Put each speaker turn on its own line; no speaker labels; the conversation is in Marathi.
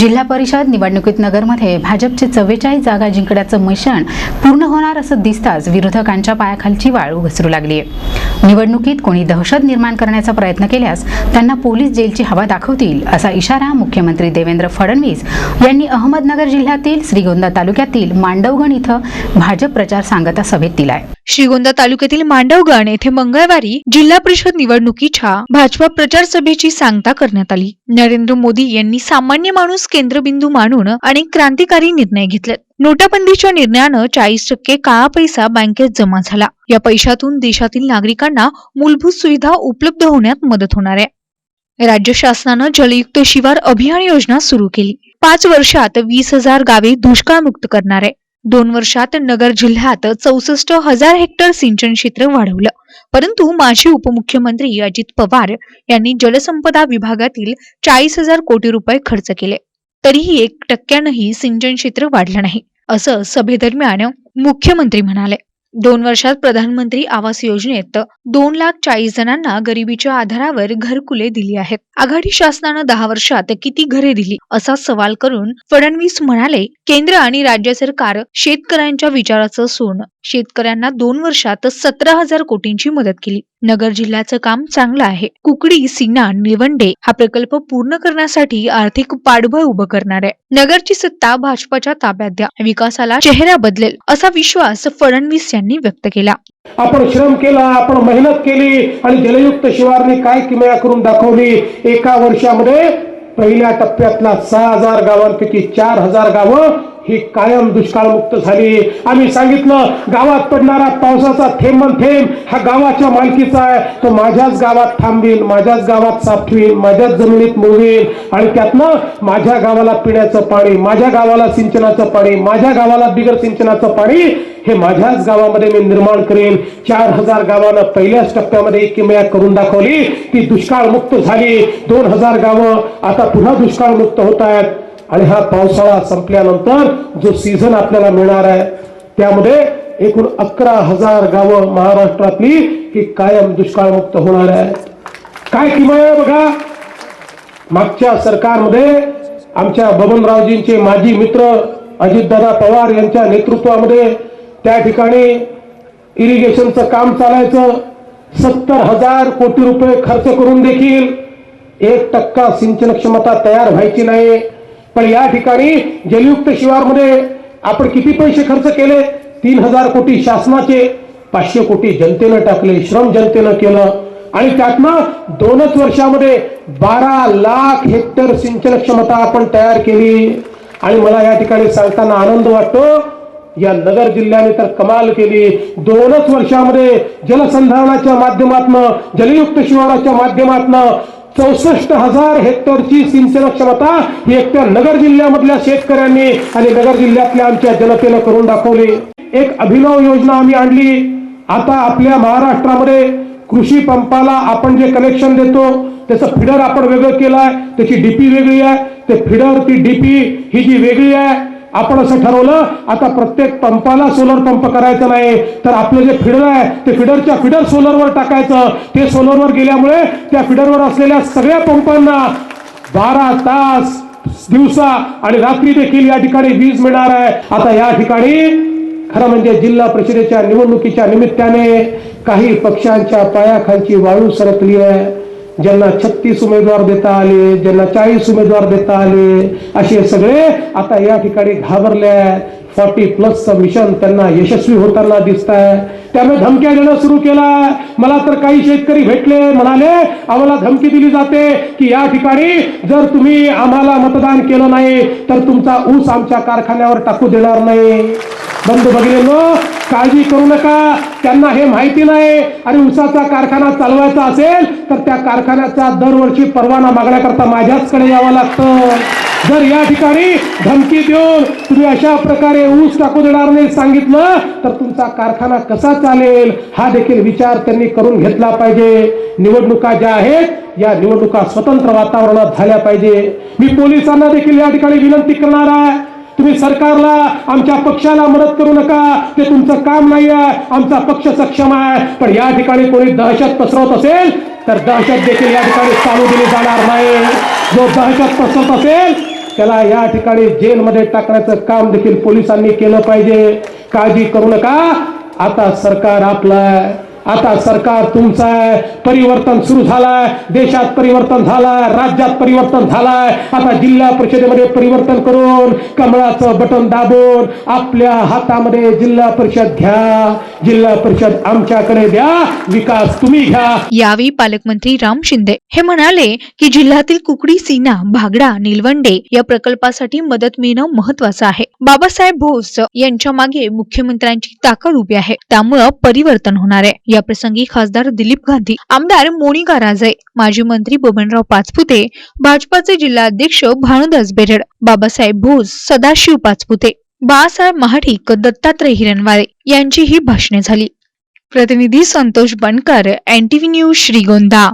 जिल्हा परिषद निवडणुकीत नगरमध्ये भाजपचे चव्वेचाळीस जागा जिंकण्याचं मिशन पूर्ण होणार असं दिसताच विरोधकांच्या पायाखालची वाळू घसरू लागली आहे. निवडणुकीत कोणी दहशत निर्माण करण्याचा प्रयत्न केल्यास त्यांना पोलीस जेलची हवा दाखवतील असा इशारा मुख्यमंत्री देवेंद्र फडणवीस यांनी अहमदनगर जिल्ह्यातील श्रीगोंदा तालुक्यातील मांडवगण इथं भाजप प्रचार सांगता सभेत दिलाय.
श्रीगोंदा तालुक्यातील मांडवगण येथे मंगळवारी जिल्हा परिषद निवडणुकीच्या भाजपा प्रचार सभेची सांगता करण्यात आली. नरेंद्र मोदी यांनी सामान्य माणूस केंद्रबिंदू मानून अनेक क्रांतिकारी निर्णय घेतले. नोटाबंदीच्या निर्णयानं चाळीस टक्के काळा पैसा बँकेत जमा झाला. या पैशातून देशातील नागरिकांना मूलभूत सुविधा उपलब्ध होण्यात मदत होणार आहे. राज्य शासनानं जलयुक्त शिवार अभियान योजना सुरू केली. पाच वर्षात वीस हजार गावे दुष्काळमुक्त करणार आहे. दोन वर्षात नगर जिल्ह्यात चौसष्ट हजार हेक्टर सिंचन क्षेत्र वाढवलं. परंतु माजी उपमुख्यमंत्री अजित पवार यांनी जलसंपदा विभागातील चाळीस हजार कोटी रुपये खर्च केले. तरीही एक टक्क्यानंही सिंचन क्षेत्र वाढलं नाही असं सभेदरम्यान मुख्यमंत्री म्हणाले. दोन वर्षात प्रधानमंत्री आवास योजनेत दोन लाख चाळीस जणांना गरिबीच्या आधारावर घरकुले दिली आहेत. आघाडी शासनानं दहा वर्षात किती घरे दिली? असा सवाल करून फडणवीस म्हणाले केंद्र आणि राज्य सरकार शेतकऱ्यांच्या विचाराचं सोन. शेतकऱ्यांना दोन वर्षात सतरा हजार कोटींची मदत केली. नगर जिल्ह्याचं काम चांगलं आहे. कुकडी सिन्हा निवंडे हा प्रकल्प पूर्ण करण्यासाठी आर्थिक पाठबळ उभं करणार आहे. नगरची सत्ता भाजपच्या ताब्यात द्या. विकासाला चेहरा बदलेल. असा विश्वास फडणवीस यांनी व्यक्त केला.
आपण श्रम केला आपण मेहनत केली आणि जलयुक्त शिवारने काय किमया करून दाखवली? एका वर्षामध्ये पहिल्या टप्प्यातला सहा हजार गावांपैकी चार हजार गावं ही कायम दुष्काळमुक्त झाली. आम्ही सांगितलं गावात पडणारा पावसाचा थेंब थेंब हा गावाच्या मालकीचा आहे. तो माझ्याच गावात थांबील माझ्याच गावात साठवील माझ्याच जमिनीत मुरवील आणि त्यातनं माझ्या गावाला पिण्याचं पाणी माझ्या गावाला सिंचनाचं पाणी माझ्या गावाला बिगर सिंचनाचं पाणी हे माझ्याच गावामध्ये मी निर्माण करेन. चार हजार गावानं पहिल्याच टप्प्यामध्ये एक किमया करून दाखवली. ती दुष्काळ मुक्त झाली. दोन हजार गावं आता पुन्हा दुष्काळ मुक्त होत आहेत. आणि हा पावसाळा संपल्यानंतर जो सीझन आपल्याला मिळणार आहे त्यामध्ये एकूण अकरा हजार गावं महाराष्ट्रातली ही कायम दुष्काळमुक्त होणार आहे. काय किमान आहे बघा? मागच्या सरकारमध्ये आमच्या बबनरावजींचे माजी मित्र अजितदादा पवार यांच्या नेतृत्वामध्ये त्या ठिकाणी इरिगेशनचं काम चालायचं. सत्तर हजार कोटी रुपये खर्च करून देखील एक टक्का सिंचन क्षमता तयार व्हायची नाही. पण या ठिकाणी जलयुक्त शिवारमध्ये आपण किती पैसे खर्च केले? तीन हजार कोटी शासनाचे पाचशे कोटी जनतेनं टाकले श्रम जनतेनं केलं. आणि त्यातनं दोनच वर्षामध्ये बारा लाख हेक्टर सिंचन क्षमता आपण तयार केली. आणि मला या ठिकाणी सांगताना आनंद वाटतो या नगर जिल्ह्याने तर कमाल केली. दोनच वर्षामध्ये जलसंधारणाच्या माध्यमातनं जलयुक्त शिवाराच्या माध्यमातनं चौसष्ट हजार हेक्टरची सिंचन क्षमता ही एकट्या नगर जिल्ह्यामधल्या शेतकऱ्यांनी आणि नगर जिल्ह्यातल्या आमच्या जनतेनं करून दाखवली. एक अभिनव योजना आम्ही आणली. आता आपल्या महाराष्ट्रामध्ये कृषी पंपाला आपण जे कनेक्शन देतो त्याचं फिडर आपण वेगळं केलं आहे त्याची डीपी वेगळी आहे ते फिडर ती डीपी ही जी वेगळी आहे आपण असं ठरवलं आता प्रत्येक पंपाला सोलर पंप करायचं नाही. तर आपलं जे फिडर आहे ते फिडरच्या फिडर सोलरवर टाकायचं. ते सोलरवर गेल्यामुळे त्या फिडरवर असलेल्या सगळ्या पंपांना बारा तास दिवसा आणि रात्री देखील या ठिकाणी वीज मिळणार आहे. आता या ठिकाणी खरं म्हणजे जिल्हा परिषदेच्या निवडणुकीच्या निमित्ताने काही पक्षांच्या पायाखालची वाळू सरकली आहे. ज्यांना छत्तीस उमेदवार देता आले ज्यांना चाळीस उमेदवार देता आले असे सगळे आता या ठिकाणी घाबरले. आहेत फॉर्टी प्लसचं मिशन त्यांना यशस्वी होताना दिसत आहे त्यामुळे धमक्या देणं सुरू केला. मला तर काही शेतकरी भेटले म्हणाले आम्हाला धमकी दिली जाते की या ठिकाणी जर तुम्ही आम्हाला मतदान केलं नाही तर तुमचा ऊस आमच्या कारखान्यावर टाकू देणार नाही. बंधू भगिनींनो काळजी करू नका. त्यांना हे माहिती नाही. आणि उसाचा कारखाना चालवायचा असेल तर त्या कारखान्याचा दरवर्षी परवाना मागण्याकरता माझ्याचकडे यावं लागतं. जर या ठिकाणी धमकी देऊन तुम्ही अशा प्रकारे ऊस टाकू देणार नाही सांगितलं तर तुमचा कारखाना कसा चालेल हा देखील विचार त्यांनी करून घेतला पाहिजे. निवडणुका ज्या आहेत या निवडणुका स्वतंत्र वातावरणात झाल्या पाहिजे. मी पोलिसांना देखील या ठिकाणी विनंती करणार आहे. तुम्ही सरकारला आमच्या पक्षाला मदत करू नका. ते तुमचं काम नाही आहे आमचा पक्ष सक्षम आहे. पण या ठिकाणी कोणी दहशत पसरवत असेल तर दहशत देखील या ठिकाणी चालू दिली जाणार नाही. जो दहशत पसरत असेल त्याला या ठिकाणी जेलमध्ये टाकण्याचं काम देखील पोलिसांनी केलं पाहिजे. काळजी करू नका. आता सरकार आपलं आहे. आता सरकार तुमचं आहे. परिवर्तन सुरू झालंय. देशात परिवर्तन झालंय. राज्यात परिवर्तन झालाय. आता जिल्हा परिषदेमध्ये परिवर्तन करून कमळाचं बटन दाबून आपल्या हातामध्ये जिल्हा परिषद घ्या. जिल्हा परिषद आमच्याकडे द्या. विकास तुम्ही घ्या.
यावेळी पालकमंत्री राम शिंदे हे म्हणाले की जिल्ह्यातील कुकडी सीना भागडा निलवंडे या प्रकल्पासाठी मदत मिळणं महत्वाचं आहे. बाबासाहेब भोस यांच्या मागे मुख्यमंत्र्यांची ताकद उभी आहे. त्यामुळं परिवर्तन होणार आहे. या प्रसंगी खासदार दिलीप गांधी आमदार मोनिका राजे माजी मंत्री बबनराव पाचपुते भाजपाचे जिल्हाध्यक्ष भानुदास बेरड बाबासाहेब भोज सदाशिव पाचपुते बाळासाहेब महाडिक दत्तात्रय हिरणवाळे यांची ही भाषणे झाली. प्रतिनिधी संतोष बनकर एनटीव्ही न्यूज श्रीगोंदा.